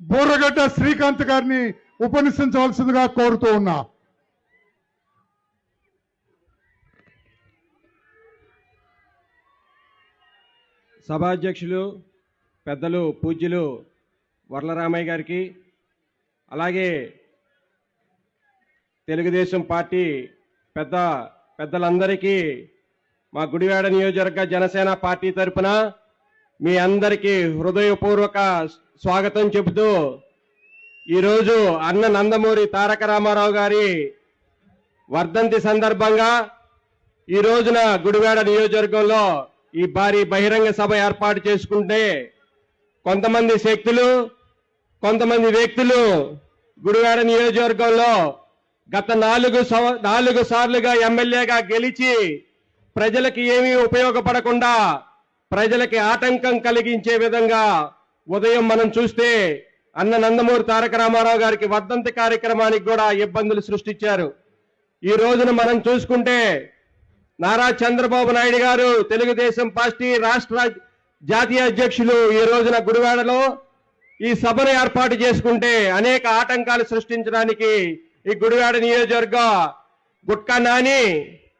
బోర్రగడ్డ శ్రీకాంత్ గారిని ఉపనిషించవలసిందిగా కోరుతూ ఉన్నా. సభాధ్యక్షులు పెద్దలు పూజ్యులు వరలరామయ్య గారికి అలాగే తెలుగుదేశం పార్టీ పెద్ద పెద్దలందరికీ మా గుడివాడ నియోజకవర్గ జనసేన పార్టీ తరపున మీ అందరికీ హృదయపూర్వక స్వాగతం చెబుతూ ఈరోజు అన్న నందమూరి తారక రామారావు గారి వర్ధంతి సందర్భంగా ఈ రోజున గుడివాడ నియోజకవర్గంలో ఈ భారీ బహిరంగ సభ ఏర్పాటు చేసుకుంటే కొంతమంది శక్తులు కొంతమంది వ్యక్తులు గుడివాడ నియోజకవర్గంలో గత నాలుగు సంవ- నాలుగు సార్లుగా ఎమ్మెల్యేగా గెలిచి ప్రజలకు ఏమీ ఉపయోగపడకుండా ప్రజలకి ఆటంకం కలిగించే విధంగా ఉదయం మనం చూస్తే అన్న నందమూరి తారక రామారావు గారికి వర్ధంతి కార్యక్రమానికి కూడా ఇబ్బందులు సృష్టించారు. ఈ రోజున మనం చూసుకుంటే నారా చంద్రబాబు నాయుడు గారు తెలుగుదేశం పార్టీ రాష్ట్ర జాతీయ అధ్యక్షులు ఈ రోజున గుడివాడలో ఈ సభను ఏర్పాటు చేసుకుంటే అనేక ఆటంకాలు సృష్టించడానికి ఈ గుడివాడ నియోజకవర్గ గుట్కా నాని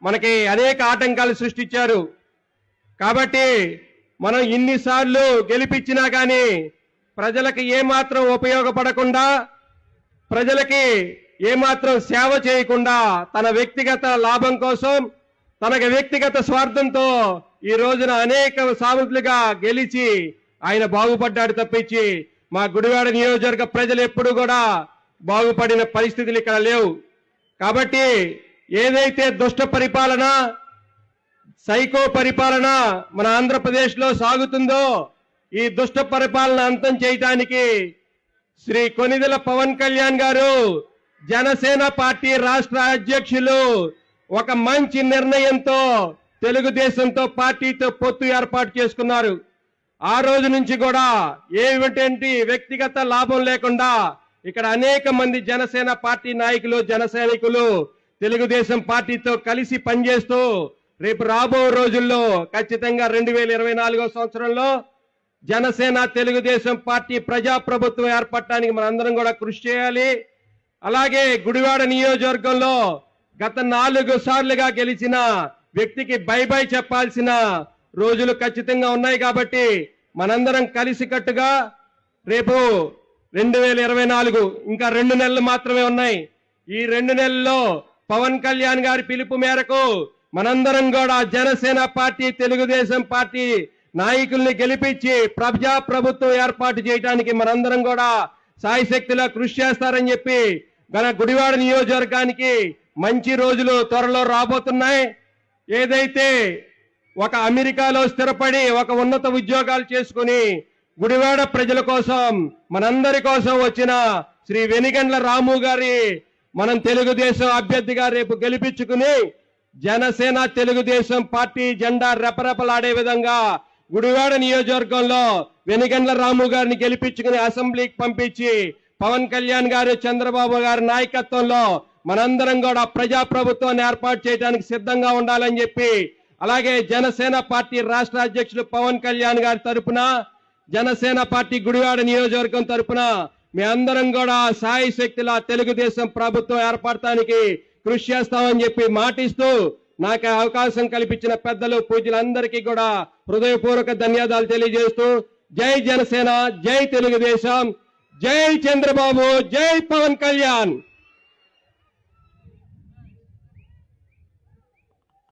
మనకి అనేక ఆటంకాలు సృష్టించారు. కాబట్టి మనం ఇన్నిసార్లు గెలిపించినా కానీ ప్రజలకు ఏమాత్రం ఉపయోగపడకుండా ప్రజలకి ఏమాత్రం సేవ చేయకుండా తన వ్యక్తిగత లాభం కోసం తనకు వ్యక్తిగత స్వార్థంతో ఈ రోజున అనేక సాములుగా గెలిచి ఆయన బాగుపడ్డాడు తప్పించి మా గుడివాడ నియోజకవర్గ ప్రజలు ఎప్పుడు కూడా బాగుపడిన పరిస్థితులు ఇక్కడ లేవు. కాబట్టి ఏదైతే దుష్ట పరిపాలన సైకో పరిపాలన మన ఆంధ్రప్రదేశ్లో సాగుతుందో ఈ దుష్ట పరిపాలన అంతం చేయటానికి శ్రీ కొనిదెల పవన్ కళ్యాణ్ గారు జనసేన పార్టీ రాష్ట్ర అధ్యక్షులు ఒక మంచి నిర్ణయంతో తెలుగుదేశంతో పార్టీతో పొత్తు ఏర్పాటు చేసుకున్నారు. ఆ రోజు నుంచి కూడా ఏమిటంటే వ్యక్తిగత లాభం లేకుండా ఇక్కడ అనేక మంది జనసేన పార్టీ నాయకులు జన తెలుగుదేశం పార్టీతో కలిసి పనిచేస్తూ రేపు రాబో రోజుల్లో ఖచ్చితంగా రెండు వేల ఇరవై నాలుగో సంవత్సరంలో జనసేన తెలుగుదేశం పార్టీ ప్రజాప్రభుత్వం ఏర్పడటానికి మనందరం కూడా కృషి చేయాలి. అలాగే గుడివాడ నియోజకవర్గంలో గత నాలుగు సార్లుగా గెలిచిన వ్యక్తికి బై బై చెప్పాల్సిన రోజులు ఖచ్చితంగా ఉన్నాయి కాబట్టి మనందరం కలిసికట్టుగా రేపు రెండు వేల ఇరవై నాలుగు ఇంకా రెండు నెలలు మాత్రమే ఉన్నాయి. ఈ రెండు నెలల్లో పవన్ కళ్యాణ్ గారి పిలుపు మేరకు మనందరం కూడా జనసేన పార్టీ తెలుగుదేశం పార్టీ నాయకుల్ని గెలిపించి ప్రజా ప్రభుత్వం ఏర్పాటు చేయడానికి మనందరం కూడా సాయశక్తిలా కృషి చేస్తారని చెప్పి మన గుడివాడ నియోజకవర్గానికి మంచి రోజులు త్వరలో రాబోతున్నాయి. ఏదైతే ఒక అమెరికాలో స్థిరపడి ఒక ఉన్నత ఉద్యోగాలు చేసుకుని గుడివాడ ప్రజల కోసం మనందరి కోసం వచ్చిన శ్రీ వెనిగండ్ల రాము గారి మనం తెలుగుదేశం అభ్యర్థిగా రేపు గెలిపించుకుని జనసేన తెలుగుదేశం పార్టీ జెండా రెపరెపలాడే విధంగా గుడివాడ నియోజకవర్గంలో వెనుగండ్ల రాము గారిని గెలిపించుకుని అసెంబ్లీకి పంపించి పవన్ కళ్యాణ్ గారు చంద్రబాబు గారి నాయకత్వంలో మనందరం కూడా ప్రజా ప్రభుత్వాన్ని ఏర్పాటు చేయడానికి సిద్ధంగా ఉండాలని చెప్పి అలాగే జనసేన పార్టీ రాష్ట్ర అధ్యక్షులు పవన్ కళ్యాణ్ గారి తరపున జనసేన పార్టీ గుడివాడ నియోజకవర్గం తరపున మీ అందరం కూడా సాయి శక్తిలా తెలుగుదేశం ప్రభుత్వం ఏర్పడటానికి కృషి చేస్తామని చెప్పి మాటిస్తూ నాకు అవకాశం కల్పించిన పెద్దలు పూజలందరికీ కూడా హృదయపూర్వక ధన్యవాదాలు తెలియజేస్తూ జై జనసేన జై తెలుగుదేశం జై చంద్రబాబు జై పవన్ కళ్యాణ్.